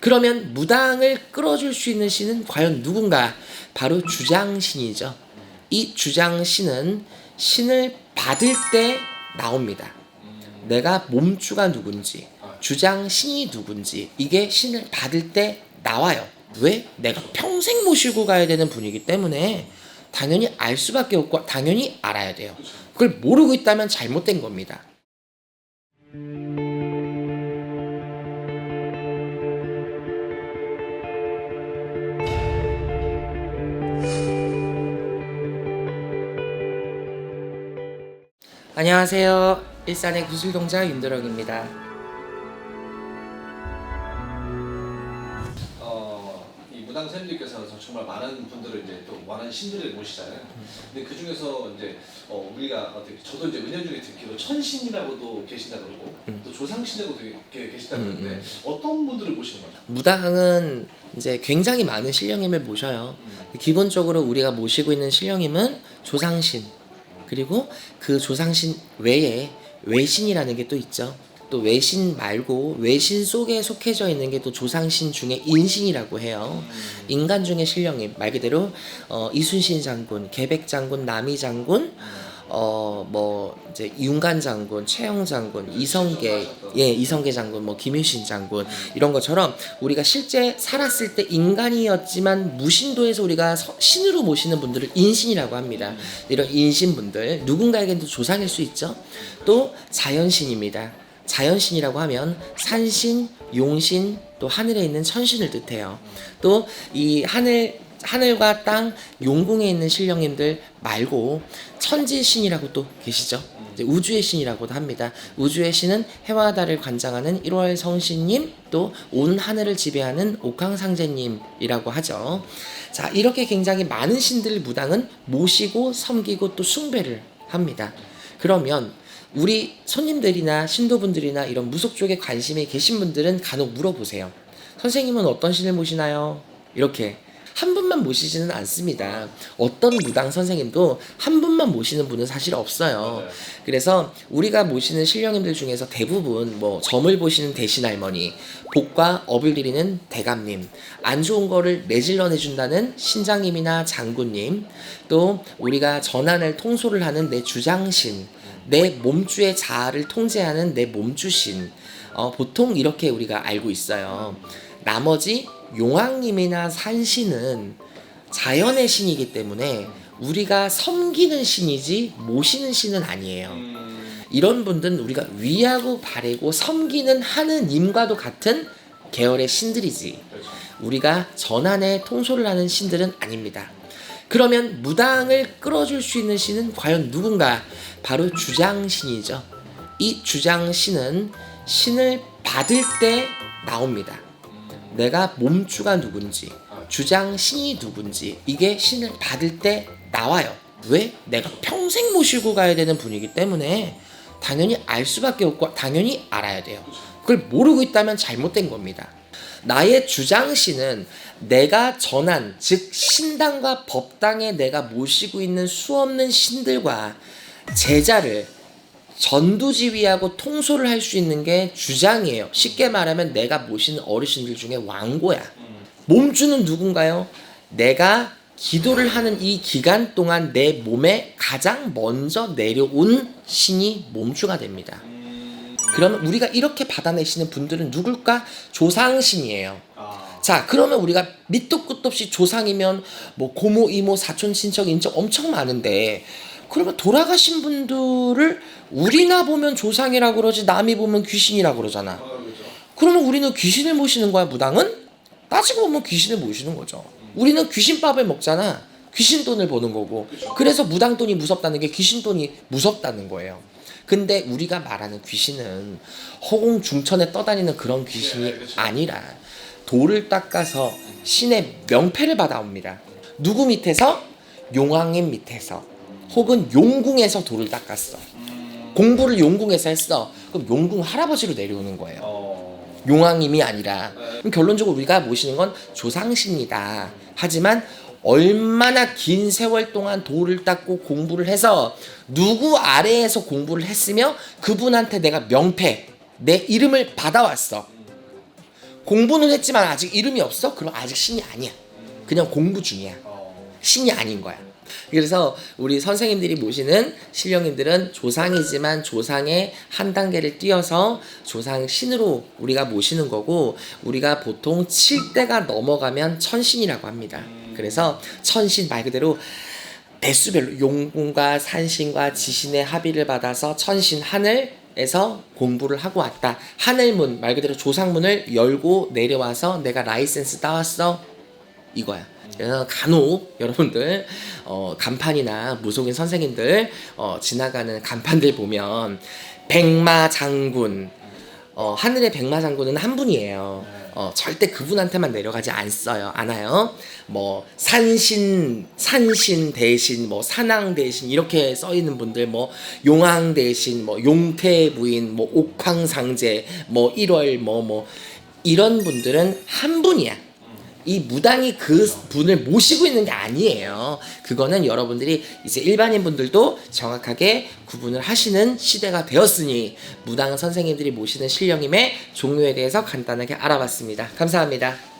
그러면 무당을 끌어줄 수 있는 신은 과연 누군가? 바로 주장신이죠. 이 주장신은 신을 받을 때 나옵니다. 내가 몸주가 누군지, 주장신이 누군지, 이게 신을 받을 때 나와요. 왜? 내가 평생 모시고 가야 되는 분이기 때문에 당연히 알 수밖에 없고 당연히 알아야 돼요. 그걸 모르고 있다면 잘못된 겁니다. 안녕하세요. 일산의 구슬동자 윤도령입니다. 어, 이 무당 쌤들께서 정말 많은 분들을 이제 또 많은 신들을 모시잖아요. 근데 그 중에서 이제 어, 우리가 어떻게 저도 이제 은연 중에 듣기로 천신이라고도 계신다 그러고 또 조상신이라고도 계- 계신다 음, 그러는데 음. 어떤 분들을 모시는 거죠? 무당은 이제 굉장히 많은 신령임을 모셔요. 기본적으로 우리가 모시고 있는 신령임은 조상신 그리고 그 조상신 외에 외신이라는 게 또 있죠. 또 외신 말고 외신 속에 속해져 있는 게 또 조상신 중에 인신이라고 해요. 인간 중에 신령임 말 그대로 어, 이순신 장군, 계백 장군, 남이 장군, 어 뭐 이제 윤관 장군, 최영 장군, 이성계 예 이성계 장군, 뭐 김유신 장군 이런 것처럼 우리가 실제 살았을 때 인간이었지만 무신도에서 우리가 서- 신으로 모시는 분들을 인신이라고 합니다. 이런 인신 분들 누군가에게는 또 조상일 수 있죠. 또 자연신입니다. 자연신이라고 하면 산신, 용신, 또 하늘에 있는 천신을 뜻해요. 또 이 하늘 하늘과 땅 용궁에 있는 신령님들 말고 천지신이라고 또 계시죠. 우주의 신이라고도 합니다. 우주의 신은 해와 달을 관장하는 1월 성신님 또 온 하늘을 지배하는 옥황상제님이라고 하죠. 자 이렇게 굉장히 많은 신들을 무당은 모시고 섬기고 또 숭배를 합니다. 그러면 우리 손님들이나 신도분들이나 이런 무속 쪽에 관심이 계신 분들은 간혹 물어보세요. 선생님은 어떤 신을 모시나요? 이렇게 한 분만 모시지는 않습니다. 어떤 무당 선생님도 한 분만 모시는 분은 사실 없어요. 맞아요. 그래서 우리가 모시는 신령님들 중에서 대부분 뭐 점을 보시는 대신 할머니, 복과 업을 드리는 대감님, 안 좋은 거를 매질러 내준다는 신장님이나 장군님, 또 우리가 전환을 통솔을 하는 내 주장신, 내 몸주의 자아를 통제하는 내 몸주신, 어, 보통 이렇게 우리가 알고 있어요. 나머지 용왕님이나 산신은 자연의 신이기 때문에 우리가 섬기는 신이지 모시는 신은 아니에요. 이런 분들은 우리가 위하고 바래고 섬기는 하느님과도 같은 계열의 신들이지. 그렇죠. 우리가 전환에 통솔을 하는 신들은 아닙니다. 그러면 무당을 끌어줄 수 있는 신은 과연 누군가? 바로 주장신이죠. 이 주장신은 신을 받을 때 나옵니다. 내가 몸주가 누군지, 주장 신이 누군지, 이게 신을 받을 때 나와요. 왜? 내가 평생 모시고 가야 되는 분이기 때문에 당연히 알 수밖에 없고 당연히 알아야 돼요. 그걸 모르고 있다면 잘못된 겁니다. 나의 주장신은 내가 전한 즉 신당과 법당에 내가 모시고 있는 수없는 신들과 제자를 전두지휘하고 통솔을 할 수 있는 게 주장이에요. 쉽게 말하면 내가 모시는 어르신들 중에 왕고야. 몸주는 누군가요? 내가 기도를 하는 이 기간 동안 내 몸에 가장 먼저 내려온 신이 몸주가 됩니다. 그러면 우리가 이렇게 받아내시는 분들은 누굴까? 조상신이에요. 아, 자, 그러면 우리가 밑도 끝도 없이 조상이면 뭐 고모, 이모, 사촌, 친척, 인척 엄청 많은데 그러면 돌아가신 분들을 우리나 보면 조상이라고 그러지 남이 보면 귀신이라고 그러잖아. 아, 그렇죠. 그러면 우리는 귀신을 모시는 거야, 무당은? 따지고 보면 귀신을 모시는 거죠. 우리는 귀신밥을 먹잖아. 귀신 돈을 버는 거고. 그래서 무당 돈이 무섭다는 게 귀신 돈이 무섭다는 거예요. 근데 우리가 말하는 귀신은 허공 중천에 떠다니는 그런 귀신이 네, 그렇죠. 아니라 돌을 닦아서 신의 명패를 받아옵니다. 누구 밑에서? 용왕님 밑에서. 혹은 용궁에서 돌을 닦았어. 공부를 용궁에서 했어. 그럼 용궁 할아버지로 내려오는 거예요. 어, 용왕님이 아니라 네. 그럼 결론적으로 우리가 모시는 건 조상신이다. 하지만 얼마나 긴 세월 동안 돌을 닦고 공부를 해서 누구 아래에서 공부를 했으며 그분한테 내가 명패 내 이름을 받아왔어. 공부는 했지만 아직 이름이 없어? 그럼 아직 신이 아니야. 그냥 공부 중이야. 어, 신이 아닌 거야. 그래서 우리 선생님들이 모시는 신령님들은 조상이지만 조상의 한 단계를 뛰어서 조상 신으로 우리가 모시는 거고 우리가 보통 7대가 넘어가면 천신이라고 합니다. 그래서 천신 말 그대로 배수별로 용궁과 산신과 지신의 합의를 받아서 천신 하늘 에서 공부를 하고 왔다. 하늘문 말 그대로 조상문을 열고 내려와서 내가 라이센스 따왔어 이거야. 그래서 간혹 여러분들 어, 간판이나 무속인 선생님들 어, 지나가는 간판들 보면 백마 장군 어, 하늘의 백마 장군은 한 분이에요. 어, 절대 그분한테만 내려가지 않어요. 않아요. 뭐 산신 산신 대신 뭐 산왕 대신 이렇게 써 있는 분들 뭐 용왕 대신 뭐 용태 부인 뭐 옥황상제 뭐 1월 뭐뭐 이런 분들은 한 분이야. 이 무당이 그 분을 모시고 있는 게 아니에요. 그거는 여러분들이 이제 일반인 분들도 정확하게 구분을 하시는 시대가 되었으니 무당 선생님들이 모시는 신령임의 종류에 대해서 간단하게 알아봤습니다. 감사합니다.